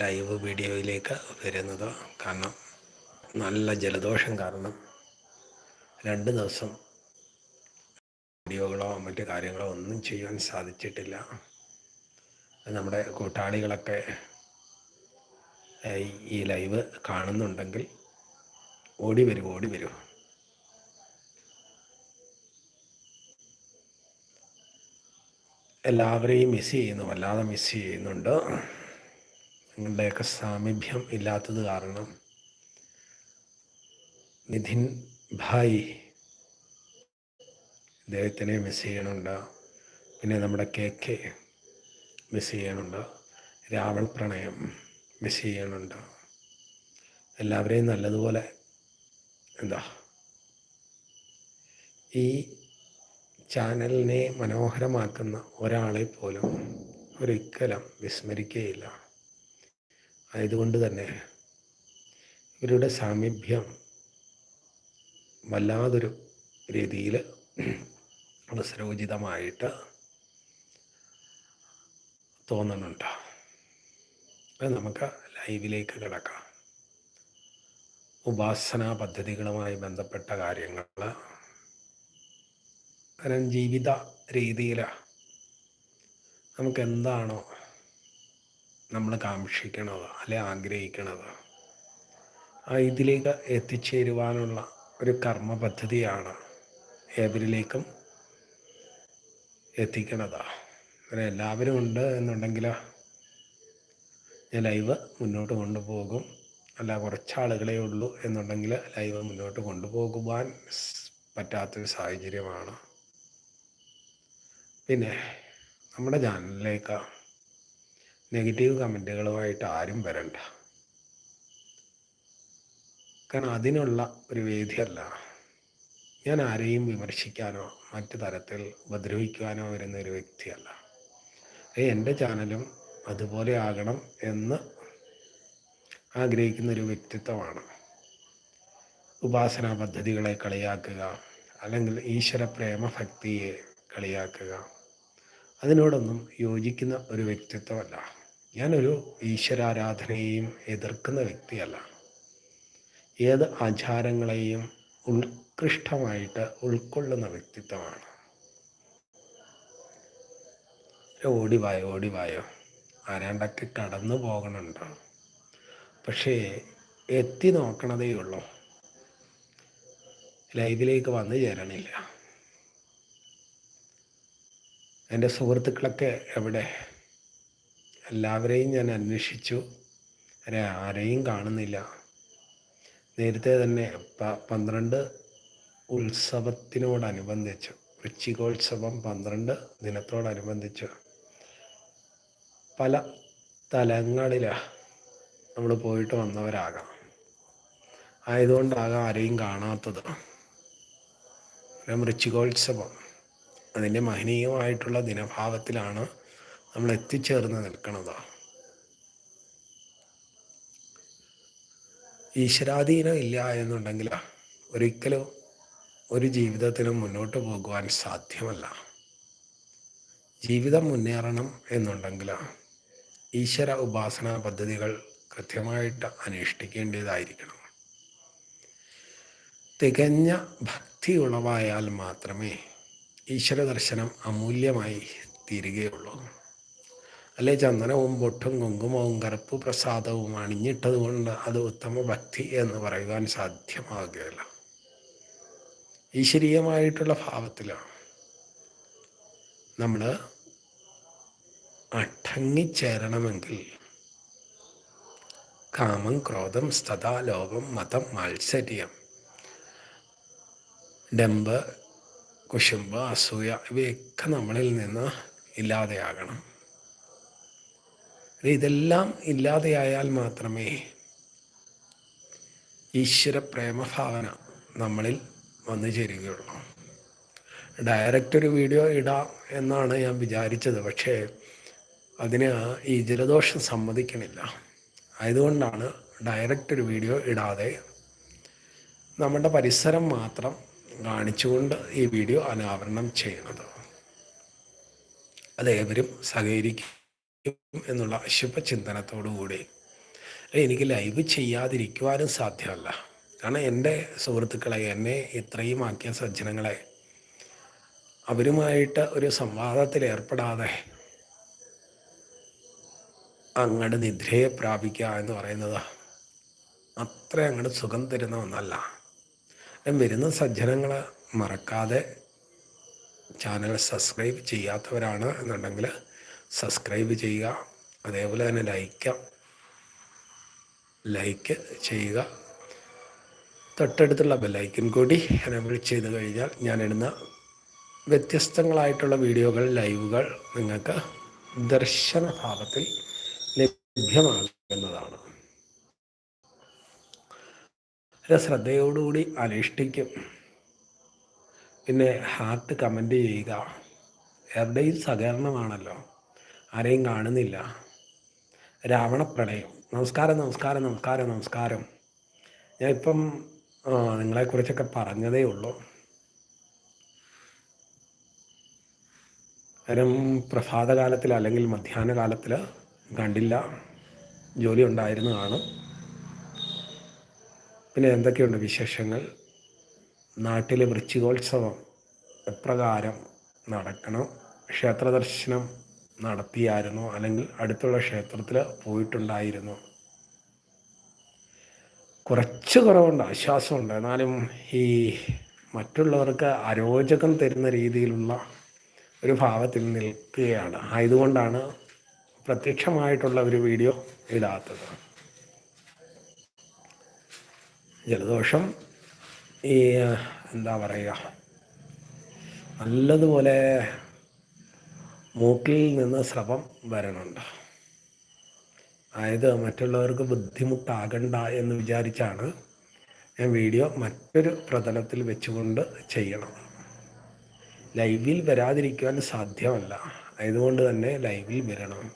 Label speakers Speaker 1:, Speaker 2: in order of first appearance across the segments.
Speaker 1: Live വീഡിയോയിലേക്ക് വരുന്നത് കാരണം നല്ല ജലദോഷം കാരണം രണ്ട് ദിവസം വീഡിയോകളോ മറ്റു കാര്യങ്ങളോ ഒന്നും ചെയ്യാൻ സാധിച്ചിട്ടില്ല. നമ്മുടെ കൂട്ടാളികളൊക്കെ ഈ ലൈവ് കാണുന്നുണ്ടെങ്കിൽ ഓടി വരും ഓടി വരൂ. എല്ലാവരെയും മിസ് ചെയ്യുന്നു വല്ലാതെ മിസ് ചെയ്യുന്നുണ്ട്. നിങ്ങളുടെയൊക്കെ സാമീപ്യം ഇല്ലാത്തത് കാരണം നിധിൻ ഭായ് ഇദ്ദേഹത്തിനെ മിസ് ചെയ്യണുണ്ട് പിന്നെ നമ്മുടെ കെ കെ മിസ് ചെയ്യണുണ്ട് രാവൾ പ്രണയം മിസ് ചെയ്യണുണ്ട് എല്ലാവരെയും നല്ലതുപോലെ എന്താ ഈ ചാനലിനെ മനോഹരമാക്കുന്ന ഒരാളെ പോലും ഒരിക്കലും വിസ്മരിക്കുകയില്ല. ആയതുകൊണ്ട് തന്നെ ഇവരുടെ സാമീപ്യം വല്ലാതൊരു രീതിയിൽ അവസരോചിതമായിട്ട് തോന്നുന്നുണ്ട്. അത് നമുക്ക് ലൈവിലേക്ക് കിടക്കാം. ഉപാസനാ പദ്ധതികളുമായി ബന്ധപ്പെട്ട കാര്യങ്ങൾ. കാരണം ജീവിത രീതിയിൽ നമുക്ക് എന്താണോ നമ്മൾ കാക്ഷിക്കണത് അല്ലെ ആഗ്രഹിക്കണത്. ആ ഇതിലേക്ക് എത്തിച്ചേരുവാനുള്ള ഒരു കർമ്മ പദ്ധതിയാണ് ഏവരിലേക്കും എത്തിക്കണത്. അങ്ങനെ എല്ലാവരും ഉണ്ട് എന്നുണ്ടെങ്കിൽ ഞാൻ ലൈവ് മുന്നോട്ട് കൊണ്ടുപോകും. അല്ല കുറച്ചാളുകളെ ഉള്ളൂ എന്നുണ്ടെങ്കിൽ ലൈവ് മുന്നോട്ട് കൊണ്ടുപോകുവാൻ പറ്റാത്തൊരു സാഹചര്യമാണ്. പിന്നെ നമ്മുടെ ചാനലിലേക്ക് നെഗറ്റീവ് കമന്റുകളുമായിട്ട് ആരും വരണ്ട. കാരണം അതിനുള്ള ഒരു വേദിയല്ല. ഞാൻ ആരെയും വിമർശിക്കാനോ മറ്റു തരത്തിൽ ഉപദ്രവിക്കുവാനോ വരുന്ന ഒരു വ്യക്തിയല്ല. എന്റെ ചാനലും അതുപോലെ ആകണം എന്ന് ആഗ്രഹിക്കുന്ന ഒരു വ്യക്തിത്വമാണ്. ഉപാസനാ പദ്ധതികളെ കളിയാക്കുക അല്ലെങ്കിൽ ഈശ്വര പ്രേമഭക്തിയെ കളിയാക്കുക അതിനോടൊന്നും യോജിക്കുന്ന ഒരു വ്യക്തിത്വമല്ല. ഞാനൊരു ഈശ്വരാരാധനയെയും എതിർക്കുന്ന വ്യക്തിയല്ല. ഏത് ആചാരങ്ങളെയും ഉത്കൃഷ്ടമായിട്ട് ഉൾക്കൊള്ളുന്ന വ്യക്തിത്വമാണ്. ഓടിവായോ ഓടിവായോ. ആരാണ്ടൊക്കെ കടന്നു പോകണുണ്ടോ? പക്ഷേ എത്തി നോക്കണതേ ഉള്ളൂ. ലൈവിലേക്ക് വന്നു ചേരണില്ല. എന്റെ സുഹൃത്തുക്കളൊക്കെ എവിടെ? എല്ലാവരെയും ഞാൻ അന്വേഷിച്ചു. ആരെയും കാണുന്നില്ല. നേരത്തെ തന്നെ പ പന്ത്രണ്ട് ഉത്സവത്തിനോടനുബന്ധിച്ച് വൃശ്ചികോത്സവം പന്ത്രണ്ട് ദിനത്തോടനുബന്ധിച്ച് പല തലങ്ങളിൽ നമ്മൾ പോയിട്ട് വന്നവരാകാം. ആയതുകൊണ്ടാകാം ആരെയും കാണാത്തത്. വൃശ്ചികോത്സവം അതിന്റെ മഹനീയമായിട്ടുള്ള ദിനഭാവത്തിലാണ് നമ്മൾ എത്തിച്ചേർന്ന് നിൽക്കുന്നത് ഈശ്വരാധീനം ഇല്ല എന്നുണ്ടെങ്കിൽ ഒരിക്കലും ഒരു ജീവിതത്തിനും മുന്നോട്ട് പോകുവാൻ സാധ്യമല്ല. ജീവിതം മുന്നേറണം എന്നുണ്ടെങ്കിൽ ഈശ്വര ഉപാസന പദ്ധതികൾ കൃത്യമായിട്ട് അനുഷ്ഠിക്കേണ്ടതായിരിക്കണം. തികഞ്ഞ ഭക്തി ഉളവായാൽ മാത്രമേ ഈശ്വര ദർശനം അമൂല്യമായി തീരുകയുള്ളൂ. അല്ലെ? ചന്ദനവും പൊട്ടും കുങ്കുമവും കറുപ്പ് പ്രസാദവും അണിഞ്ഞിട്ടത് കൊണ്ട് അത് ഉത്തമ ഭക്തി എന്ന് പറയുവാൻ സാധ്യമാകുകയില്ല. ഈശ്വരീയമായിട്ടുള്ള ഭാവത്തിലാണ്. നമ്മൾ അടങ്ങിച്ചേരണമെങ്കിൽ കാമം ക്രോധം സ്ഥത ലോകം മതം മാത്സര്യം. ഡെമ്പ് കുശുമ്പ് അസൂയ ഇവയൊക്കെ നമ്മളിൽ നിന്ന് ഇല്ലാതെയാകണം. ഇതെല്ലാം ഇല്ലാതെയായാൽ മാത്രമേ ഈശ്വര പ്രേമഭാവന നമ്മളിൽ വന്നു ചേരുകയുള്ളൂ. ഡയറക്റ്റ് ഒരു വീഡിയോ ഇടാം എന്നാണ് ഞാൻ വിചാരിച്ചത്. പക്ഷേ അതിന് ഈ ജലദോഷം സമ്മതിക്കണില്ല. ആയതുകൊണ്ടാണ് ഡയറക്റ്റ് ഒരു വീഡിയോ ഇടാതെ നമ്മുടെ പരിസരം മാത്രം കാണിച്ചുകൊണ്ട് ഈ വീഡിയോ അനാവരണം ചെയ്യുന്നത്. അതേവരും സഹകരിക്കും. എന്നുള്ള ശുഭചിന്തനത്തോടുകൂടി. എനിക്ക് ലൈവ് ചെയ്യാതിരിക്കുവാനും സാധ്യമല്ല. കാരണം എന്റെ സുഹൃത്തുക്കളെ എന്നെ ഇത്രയും ആക്കിയ സജ്ജനങ്ങളെ അവരുമായിട്ട് ഒരു സംവാദത്തിൽ ഏർപ്പെടാതെ അങ്ങോട്ട് നിദ്രയെ പ്രാപിക്കുക എന്ന് പറയുന്നത് അത്ര അങ്ങോട്ട് സുഖം തരുന്ന ഒന്നല്ല. വരുന്ന സജ്ജനങ്ങൾ മറക്കാതെ ചാനൽ സബ്സ്ക്രൈബ് ചെയ്യാത്തവരാണ് എന്നുണ്ടെങ്കിൽ സബ്സ്ക്രൈബ് ചെയ്യുക. അതേപോലെ തന്നെ ലൈക്ക് ലൈക്ക് ചെയ്യുക. തൊട്ടടുത്തുള്ള ബെല്ലൈക്കൻ കൂടി എനേബിൾ ചെയ്ത് കഴിഞ്ഞാൽ ഞാനിടുന്ന വ്യത്യസ്തങ്ങളായിട്ടുള്ള വീഡിയോകൾ ലൈവുകൾ നിങ്ങൾക്ക് ദർശന ഭാഗത്തിൽ ലഭ്യമാകുന്നതാണ് ശ്രദ്ധയോടുകൂടി അനുഷ്ഠിക്കും പിന്നെ ഹാർട്ട് കമന്റ് ചെയ്യുക. എവിടെയും സഹകരണമാണല്ലോ. ആരെയും കാണുന്നില്ല. രാവണപ്രണയം നമസ്കാരം നമസ്കാരം നമസ്കാരം നമസ്കാരം. ഞാൻ ഇപ്പം നിങ്ങളെക്കുറിച്ചൊക്കെ പറഞ്ഞതേ ഉള്ളൂ. കാരണം പ്രഭാതകാലത്തിൽ അല്ലെങ്കിൽ മധ്യാഹ്ന കാലത്തിൽ കണ്ടില്ല. ജോലി ഉണ്ടായിരുന്നതാണ് പിന്നെ എന്തൊക്കെയുണ്ട് വിശേഷങ്ങൾ? നാട്ടിലെ വൃശ്ചികോത്സവം എപ്രകാരം നടക്കണം? ക്ഷേത്ര ദർശനം നടത്തിയായിരുന്നു? അല്ലെങ്കിൽ അടുത്തുള്ള ക്ഷേത്രത്തിൽ പോയിട്ടുണ്ടായിരുന്നു? കുറച്ച് കുറവുണ്ട് ആശ്വാസമുണ്ട്. എന്നാലും ഈ മറ്റുള്ളവർക്ക് അരോചകം തരുന്ന രീതിയിലുള്ള ഒരു ഭാവത്തിൽ നിൽക്കുകയാണ്. ആയതുകൊണ്ടാണ് പ്രത്യക്ഷമായിട്ടുള്ള ഒരു വീഡിയോ ഇടാത്തത്. ജലദോഷം ഈ എന്താ പറയുക നല്ലതുപോലെ മൂക്കിൽ നിന്ന് സ്രവം വരണുണ്ട്. അതായത് മറ്റുള്ളവർക്ക് ബുദ്ധിമുട്ടാകണ്ട എന്ന് വിചാരിച്ചാണ് ഞാൻ വീഡിയോ മറ്റൊരു പ്രതലത്തിൽ വെച്ചുകൊണ്ട് ചെയ്യണം. ലൈവിൽ വരാതിരിക്കുവാൻ സാധ്യമല്ല. അതുകൊണ്ട് തന്നെ ലൈവിൽ വരണം.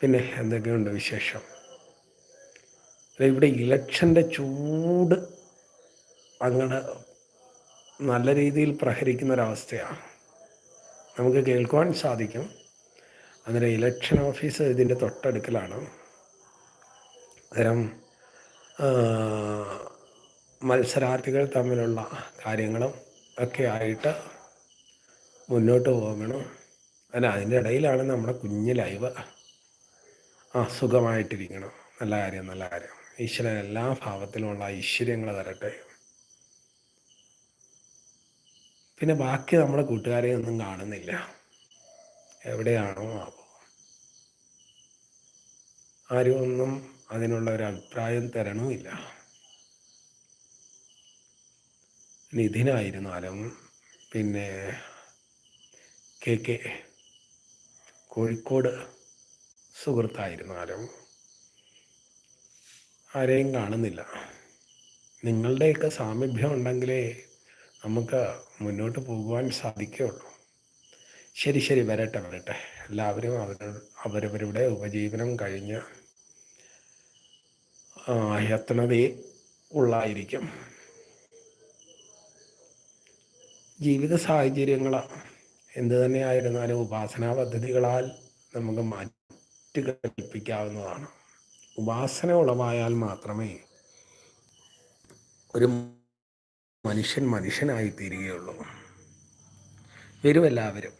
Speaker 1: പിന്നെ എന്തൊക്കെയുണ്ട് വിശേഷം? ഇവിടെ ഇലക്ഷന്റെ ചൂട് അങ്ങനെ നല്ല രീതിയിൽ പ്രഹരിക്കുന്ന ഒരവസ്ഥയാണ് നമുക്ക് കേൾക്കുവാൻ സാധിക്കും. അന്നേരം ഇലക്ഷൻ ഓഫീസ് ഇതിന്റെ തൊട്ടടുക്കലാണ്. അന്നേരം മത്സരാർത്ഥികൾ തമ്മിലുള്ള കാര്യങ്ങളും ഒക്കെ ആയിട്ട് മുന്നോട്ട് പോകണം. അല്ല അതിന്റെ ഇടയിലാണ് നമ്മുടെ കുഞ്ഞ് ലൈവ്. ആ സുഖമായിട്ടിരിക്കണം. നല്ല കാര്യം നല്ല കാര്യം. ഈശ്വരൻ എല്ലാ ഭാവത്തിലുമുള്ള ഐശ്വര്യങ്ങൾ തരട്ടെ. പിന്നെ ബാക്കി നമ്മുടെ കൂട്ടുകാരെ ഒന്നും കാണുന്നില്ല. എവിടെയാണോ ആവോ. ആരും ഒന്നും അതിനുള്ള ഒരു അഭിപ്രായം തരണമില്ല. നിധിനായിരുന്നാലും പിന്നെ കെ കെ കോഴിക്കോട് സുഹൃത്തായിരുന്നാലും ആരെയും കാണുന്നില്ല. നിങ്ങളുടെയൊക്കെ സാമീപ്യം ഉണ്ടെങ്കിലേ നമുക്ക് മുന്നോട്ട് പോകുവാൻ സാധിക്കുകയുള്ളൂ. ശരി ശരി. വരട്ടെ വരട്ടെ. എല്ലാവരും അവർ അവരവരുടെ ഉപജീവനം കഴിഞ്ഞ് എത്തണതേ ഉള്ളായിരിക്കും. ജീവിത സാഹചര്യങ്ങൾ എന്ത് തന്നെയായിരുന്നാലും ഉപാസനാ പദ്ധതികളാൽ നമുക്ക് മാറ്റി കൽപ്പിക്കാവുന്നതാണ്. ഉപാസന ഉളവായാൽ മാത്രമേ ഒരു മനുഷ്യൻ മനുഷ്യനായി തീരുകയുള്ളൂ വരും എല്ലാവരും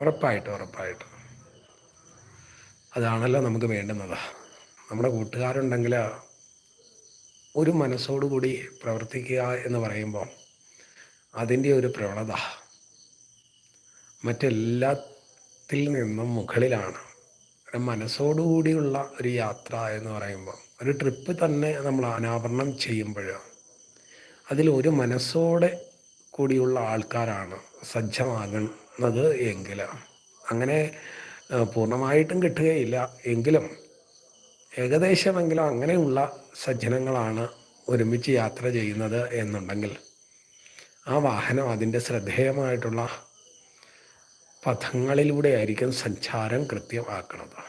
Speaker 1: ഉറപ്പായിട്ടും ഉറപ്പായിട്ടും. അതാണല്ലോ നമുക്ക് വേണ്ടുന്നത്. നമ്മുടെ കൂട്ടുകാരുണ്ടെങ്കിൽ ഒരു മനസ്സോടുകൂടി പ്രവർത്തിക്കുക എന്ന് പറയുമ്പോൾ അതിന്റെ ഒരു പ്രവണത മറ്റെല്ലാത്തിൽ നിന്നും മുകളിലാണ്. മനസ്സോടുകൂടിയുള്ള ഒരു യാത്ര എന്ന് പറയുമ്പോൾ ഒരു ട്രിപ്പ് തന്നെ നമ്മൾ അനാവരണം ചെയ്യുമ്പോൾ അതിൽ ഒരു മനസ്സോടെ കൂടിയുള്ള ആൾക്കാരാണ് സജ്ജമാകുന്നത് എങ്കിൽ അങ്ങനെ പൂർണമായിട്ടും കിട്ടുകയില്ല എങ്കിലും ഏകദേശമെങ്കിലും അങ്ങനെയുള്ള സജ്ജനങ്ങളാണ് ഒരുമിച്ച് യാത്ര ചെയ്യുന്നത് എന്നുണ്ടെങ്കിൽ ആ വാഹനം അതിന്റെ ശ്രദ്ധേയമായിട്ടുള്ള പഥങ്ങളിലൂടെ ആയിരിക്കും സഞ്ചാരം കൃത്യമാക്കുന്നത്.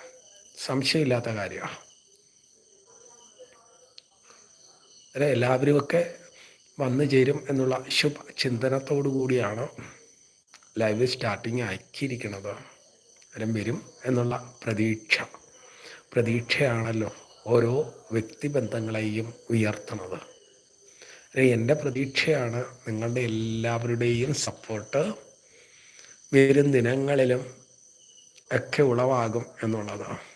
Speaker 1: സംശയമില്ലാത്ത കാര്യമാണ്. എല്ലാവരുമൊക്കെ വന്നു ചേരും എന്നുള്ള ശുഭ ചിന്തനത്തോടു കൂടിയാണ് ലൈവ് സ്റ്റാർട്ടിങ് ആക്കിയിരിക്കുന്നത്. എല്ലാം വരും എന്നുള്ള പ്രതീക്ഷ. പ്രതീക്ഷയാണല്ലോ ഓരോ വ്യക്തിബന്ധങ്ങളെയും ഉയർത്തുന്നത്. എന്റെ പ്രതീക്ഷയാണ് നിങ്ങളുടെ എല്ലാവരുടെയും സപ്പോർട്ട് വരും ദിനങ്ങളിലും ഒക്കെ ഉളവാകും എന്നുള്ളതാണ്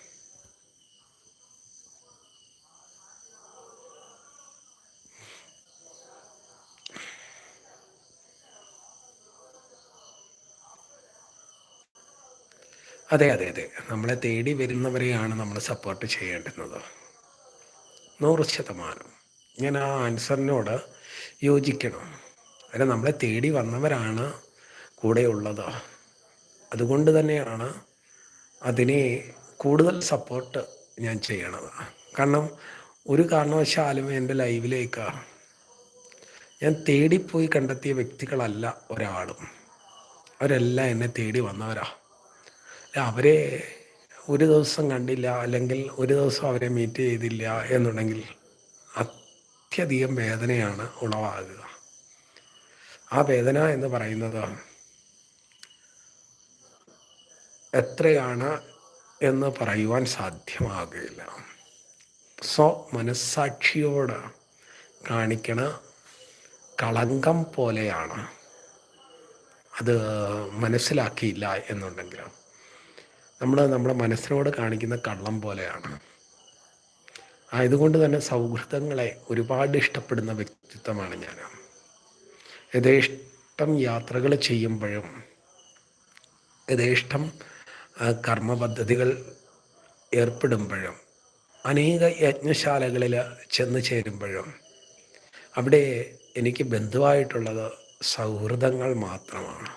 Speaker 1: അതെ അതെ അതെ. നമ്മളെ തേടി വരുന്നവരെയാണ് നമ്മൾ സപ്പോർട്ട് ചെയ്യേണ്ടുന്നത്. നൂറ് ശതമാനം. ഞാൻ ആ ആൻസറിനോട് യോജിക്കണം. അല്ല നമ്മളെ തേടി വന്നവരാണ് കൂടെയുള്ളത്. അതുകൊണ്ട് തന്നെയാണ് അതിനെ കൂടുതൽ സപ്പോർട്ട് ഞാൻ ചെയ്യണത്. കാരണം ഒരു കാരണവശാലും എന്റെ ലൈവിലേക്ക് ഞാൻ തേടിപ്പോയി കണ്ടെത്തിയ വ്യക്തികളല്ല ഒരാളും. അവരെല്ലാം എന്നെ തേടി വന്നവരാ. അവരെ ഒരു ദിവസം കണ്ടില്ല അല്ലെങ്കിൽ ഒരു ദിവസം അവരെ മീറ്റ് ചെയ്തില്ല എന്നുണ്ടെങ്കിൽ അത്യധികം വേദനയാണ് ഉളവാകുക. ആ വേദന എന്ന് പറയുന്നത് എത്രയാണ് എന്ന് പറയുവാൻ സാധ്യമാകുകയില്ല. സ്വ മനസ്സാക്ഷിയോട് കാണിക്കണ കളങ്കം പോലെയാണ്. അത് മനസ്സിലാക്കിയില്ല എന്നുണ്ടെങ്കിലും നമ്മൾ നമ്മുടെ മനസ്സിനോട് കാണിക്കുന്ന കള്ളം പോലെയാണ്. ആയതുകൊണ്ട് തന്നെ സൗഹൃദങ്ങളെ ഒരുപാട് ഇഷ്ടപ്പെടുന്ന വ്യക്തിത്വമാണ് ഞാൻ യഥേഷ്ടം യാത്രകൾ ചെയ്യുമ്പോഴും യഥേഷ്ടം കർമ്മ പദ്ധതികൾ ഏർപ്പെടുമ്പോഴും അനേക യജ്ഞശാലകളിൽ ചെന്ന് ചേരുമ്പോഴും അവിടെ എനിക്ക് ബന്ധുവായിട്ടുള്ളത് സൗഹൃദങ്ങൾ മാത്രമാണ്.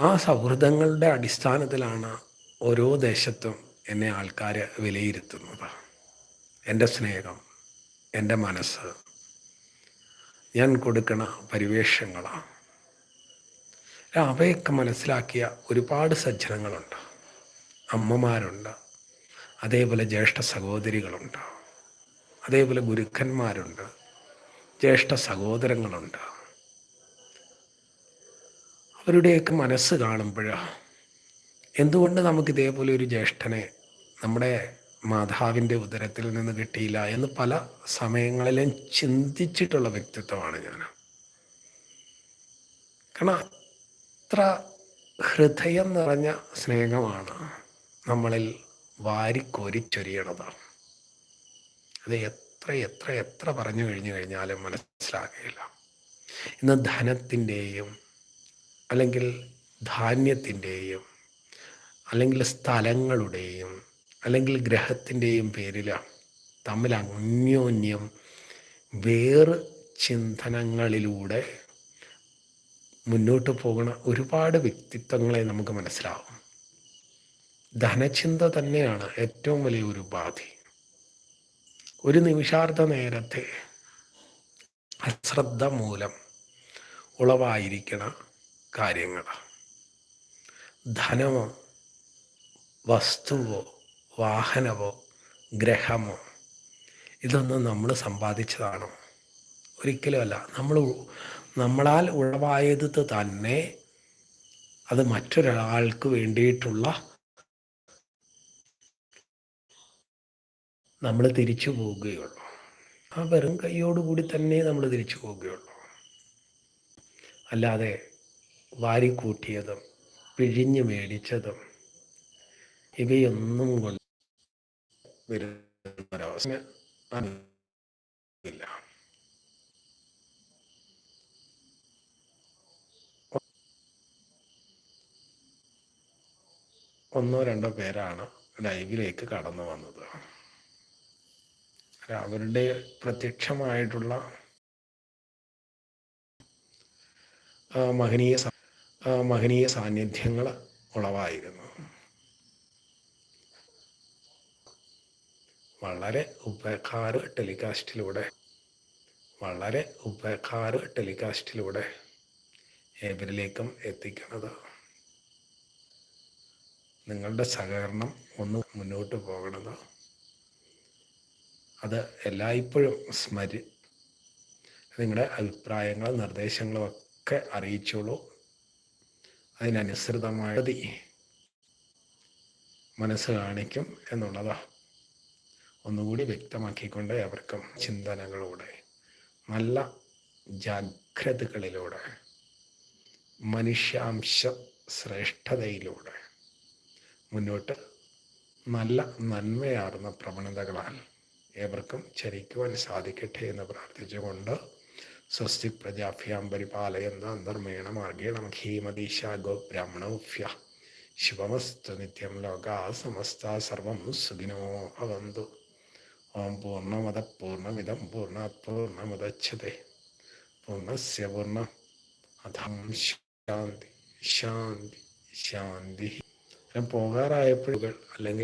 Speaker 1: ആ സൗഹൃദങ്ങളുടെ അടിസ്ഥാനത്തിലാണ് ഓരോ ദേശത്തും എന്നെ ആൾക്കാർ വിലയിരുത്തുന്നത്. എന്റെ സ്നേഹം എന്റെ മനസ്സ്. ഞാൻ കൊടുക്കണ പരിവേഷങ്ങളാണ്. അവയൊക്കെ മനസ്സിലാക്കിയ ഒരുപാട് സജ്ജനങ്ങളുണ്ട്. അമ്മമാരുണ്ട്. അതേപോലെ ജ്യേഷ്ഠ സഹോദരികളുണ്ട്. അതേപോലെ ഗുരുക്കന്മാരുണ്ട്. ജ്യേഷ്ഠ സഹോദരങ്ങളുണ്ട്. അവരുടെയൊക്കെ മനസ്സ് കാണുമ്പോൾ എന്തുകൊണ്ട് നമുക്ക് ഇതേപോലെ ഒരു ജ്യേഷ്ഠനെ നമ്മുടെ മാതാവിന്റെ ഉദരത്തിൽ നിന്ന് കിട്ടിയില്ല എന്ന് പല സമയങ്ങളിലും ചിന്തിച്ചിട്ടുള്ള വ്യക്തിത്വമാണ് ഞാൻ. കാരണം അത്ര ഹൃദയം നിറഞ്ഞ സ്നേഹമാണ് നമ്മളിൽ വാരിക്കോരിച്ചൊരിയണത് അത് എത്ര എത്ര എത്ര പറഞ്ഞു കഴിഞ്ഞു കഴിഞ്ഞാലും മനസ്സിലാകുകയില്ല. ഇന്ന് ധനത്തിന്റെയും അല്ലെങ്കിൽ ധാന്യത്തിന്റെയും അല്ലെങ്കിൽ സ്ഥലങ്ങളുടെയും അല്ലെങ്കിൽ ഗ്രഹത്തിന്റെയും പേരിലാണ് തമ്മിൽ അന്യോന്യം വേറ് ചിന്തനങ്ങളിലൂടെ മുന്നോട്ട് പോകുന്ന ഒരുപാട് വ്യക്തിത്വങ്ങളെ നമുക്ക് മനസ്സിലാവും. ധനചിന്ത തന്നെയാണ് ഏറ്റവും വലിയ ഒരു ഉപാധി. ഒരു നിമിഷാർത്ഥ നേരത്തെ അശ്രദ്ധ മൂലം ഉളവായിരിക്കണ കാര്യങ്ങൾ. ധനമോ വസ്തുവോ വാഹനമോ ഗ്രഹമോ ഇതൊന്നും നമ്മൾ സമ്പാദിച്ചതാണോ. ഒരിക്കലുമല്ല. നമ്മൾ നമ്മളാൽ ഉളവായത് തന്നെ അത് മറ്റൊരാൾക്ക് വേണ്ടിയിട്ടുള്ള നമ്മൾ തിരിച്ചു പോവുകയുള്ളൂ. ആ വെറും കൈയോടുകൂടി തന്നെ നമ്മൾ തിരിച്ചു പോവുകയുള്ളൂ. അല്ലാതെ വാരിക്കൂട്ടിയതും പിഴിഞ്ഞ് മേടിച്ചതും ഇവയൊന്നും കൊണ്ട് ഒന്നോ രണ്ടോ പേരാണ് ലൈവിലേക്ക് കടന്നു വന്നത്. അവരുടെ പ്രത്യക്ഷമായിട്ടുള്ള മഹനീയ മഹനീയ സാന്നിധ്യങ്ങൾ ഉളവായിരുന്നു. വളരെ ഉപകാര ടെലികാസ്റ്റിലൂടെ വളരെ ഉപകാര ടെലികാസ്റ്റിലൂടെ ഏവരിലേക്കും എത്തിക്കുന്നത്. നിങ്ങളുടെ സഹകരണം ഒന്ന് മുന്നോട്ട് പോകണത് അത് എല്ലായ്പ്പോഴും സ്മരി നിങ്ങളുടെ അഭിപ്രായങ്ങളും നിർദ്ദേശങ്ങളും ഒക്കെ അറിയിച്ചോളൂ. അതിനനുസൃതമായി മനസ്സ് കാണിക്കും എന്നുള്ളതാണ് ഒന്നുകൂടി വ്യക്തമാക്കിക്കൊണ്ട് അവർക്കും ചിന്തനകളോടെ നല്ല ജാഗ്രതകളിലൂടെ മനുഷ്യാംശ ശ്രേഷ്ഠതയിലൂടെ മുന്നോട്ട് നല്ല നന്മയാർന്ന പ്രവണതകളാൽ ഏവർക്കും ചരിക്കുവാൻ സാധിക്കട്ടെ എന്ന് പ്രാർത്ഥിച്ചുകൊണ്ട് സ്വസ്തി പ്രജാഭ്യാം പരിപാലയെന്ന അന്തർമേണ മാർഗേണ മഖീമതീശാഗോ ബ്രാഹ്മണോഭ്യ ശിവമസ്തു നിത്യം ലോകാ സമസ്ത സർവം സുഖിനോ ഭവന്തു. ഓം പൂർണമത പൂർണമിതം പൂർണാത് പൂർണമുദച്ഛത്തെ പൂർണസ്യ പൂർണ. അധം ശാന്തി. ശാന്തി. ശാന്തി. പോകാറായപ്പോഴുകൾ അല്ലെങ്കിൽ